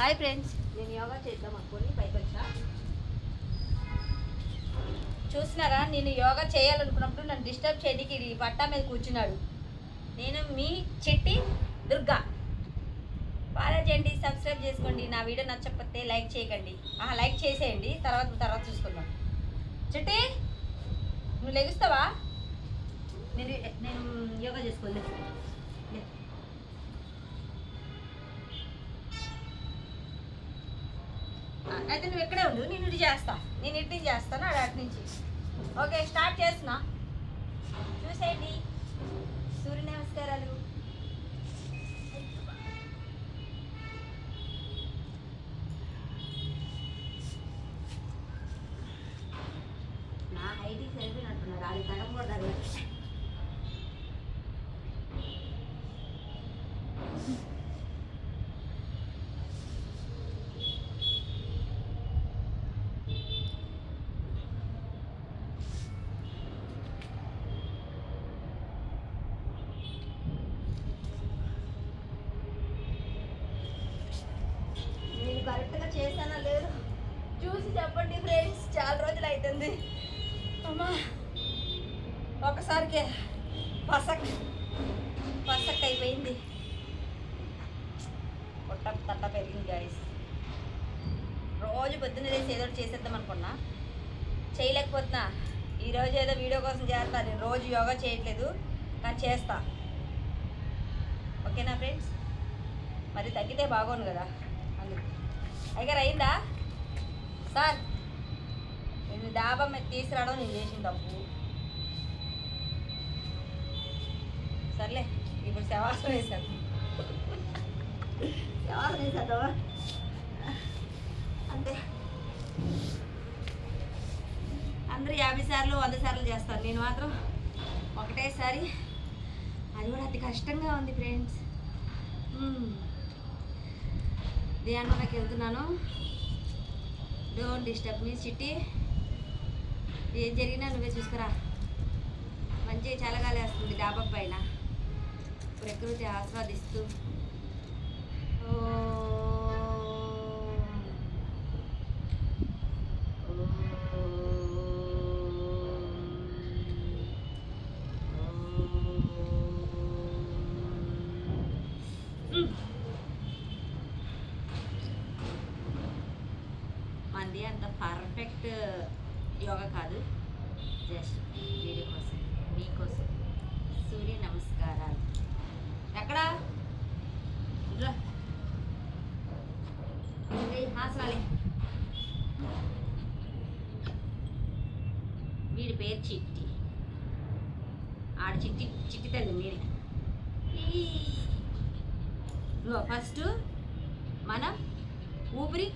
Hi friends నేను యోగా చేద్దాం అనుకోని పైకి వచ్చా. చూసినారా? నేను యోగా చేయాలనుకున్నప్పుడు నన్ను డిస్టర్బ్ చేయడానికి ఈ పట్టా మీద కూర్చున్నాడు. నేను మీ చెట్టి దుర్గా. ఫాలో చేయండి సబ్స్క్రైబ్ చేసుకోండి. నా వీడియో నచ్చకపోతే లైక్ చేయకండి. ఆహా లైక్ చేసేయండి. తర్వాత తర్వాత చూసుకుందాం. చెట్టి నువ్వు లెగుస్తావా? నేను నేను యోగా చేసుకోలేదు అయితే నువ్వు ఇక్కడే ఉండు నేను ఇటు చేస్తా. నేను ఇటు చేస్తాను అటు అటు నుంచి. ఓకే స్టార్ట్ చేస్తున్నా. చూసేయండి. సూర్య నమస్కారాలు. నా హైట్ సరిపోయినట్టున్నారు అది సగం కరెక్ట్గా చేశానా లేదు. చూసి చెప్పండి ఫ్రెండ్స్ చాలా రోజులు అవుతుంది అమ్మా ఒకసారికి పసక్ పసక్ అయిపోయింది. పొట్ట తట్ట పెరిగింది గాయస్ రోజు పొద్దున్న లేసి ఏదో చేసేద్దాం అనుకున్నా. చేయలేకపోతున్నా. ఈరోజు ఏదో వీడియో కోసం చేస్తా నేను రోజు యోగా చేయట్లేదు కానీ చేస్తా. ఓకేనా ఫ్రెండ్స్ మరి తగ్గితే బాగోను కదా. అందుకు. అయ్యారు అయిందా? సార్ నేను డాబా మీద తీసుకురావడం నేను చేసిన తప్పు. సర్లే ఇప్పుడు శవాసం వేశాను. శవాసం వేసేద్దామా అంతే. అందరూ యాభై సార్లు వంద సార్లు చేస్తారు. నేను మాత్రం ఒకటేసారి. అది కూడా అతి కష్టంగా ఉంది ఫ్రెండ్స్ ధ్యానంలోకి వెళ్తున్నాను. డోంట్ డిస్టర్బ్ మీ చిట్టి. ఏం జరిగినా నువ్వే చూసుకురా. మంచి చల్లగాలి వస్తుంది డాబా పైన. ప్రకృతి ఆస్వాదిస్తూ. ఓం. ఓం. మంది అంత పర్ఫెక్ట్ యోగా uh, కాదు. జస్ట్ వీడియో కోసం మీకోసం సూర్య నమస్కారాలు. ఎక్కడ? రా. వీడి పేరు చిట్టి. ఆడ చిట్టి చిట్టి తల్లి మీరే ఫస్ట్ మనం ఊపిరి.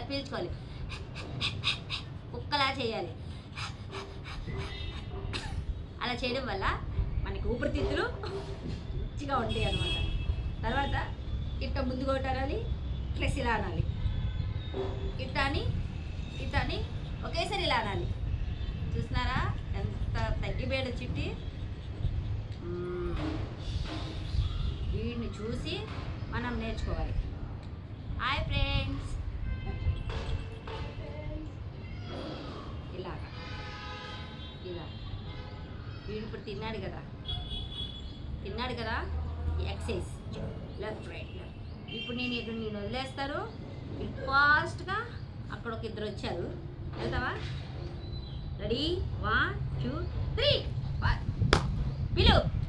ఇలా పీల్చుకోవాలి. కుక్కలా చేయాలి. అలా చేయడం వల్ల మనకి ఊపిరితిత్తులు మంచిగా ఉంటాయి అనమాట తర్వాత ఇట్ట ముందు ఒకటి అనాలి ప్లస్ ఇలా అనాలి. ఇట్ట అని ఇట్ట అని ఒకేసారి ఇలా అనాలి. చూస్తున్నారా ఎంత తగ్గిపోయాడు చిట్టి. వీడిని చూసి మనం నేర్చుకోవాలి. హాయ్ ఫ్రెండ్స్ వీడు ఇప్పుడు తిన్నాడు కదా. తిన్నాడు కదా? ఎక్సైజ్. Left right left. ఇప్పుడు నేను ఇక్కడ నేను వదిలేస్తారు. ఫాస్ట్గా అక్కడ ఒక ఇద్దరు వచ్చారు. వెళ్తావా? రెడీ? One two three. పిలు.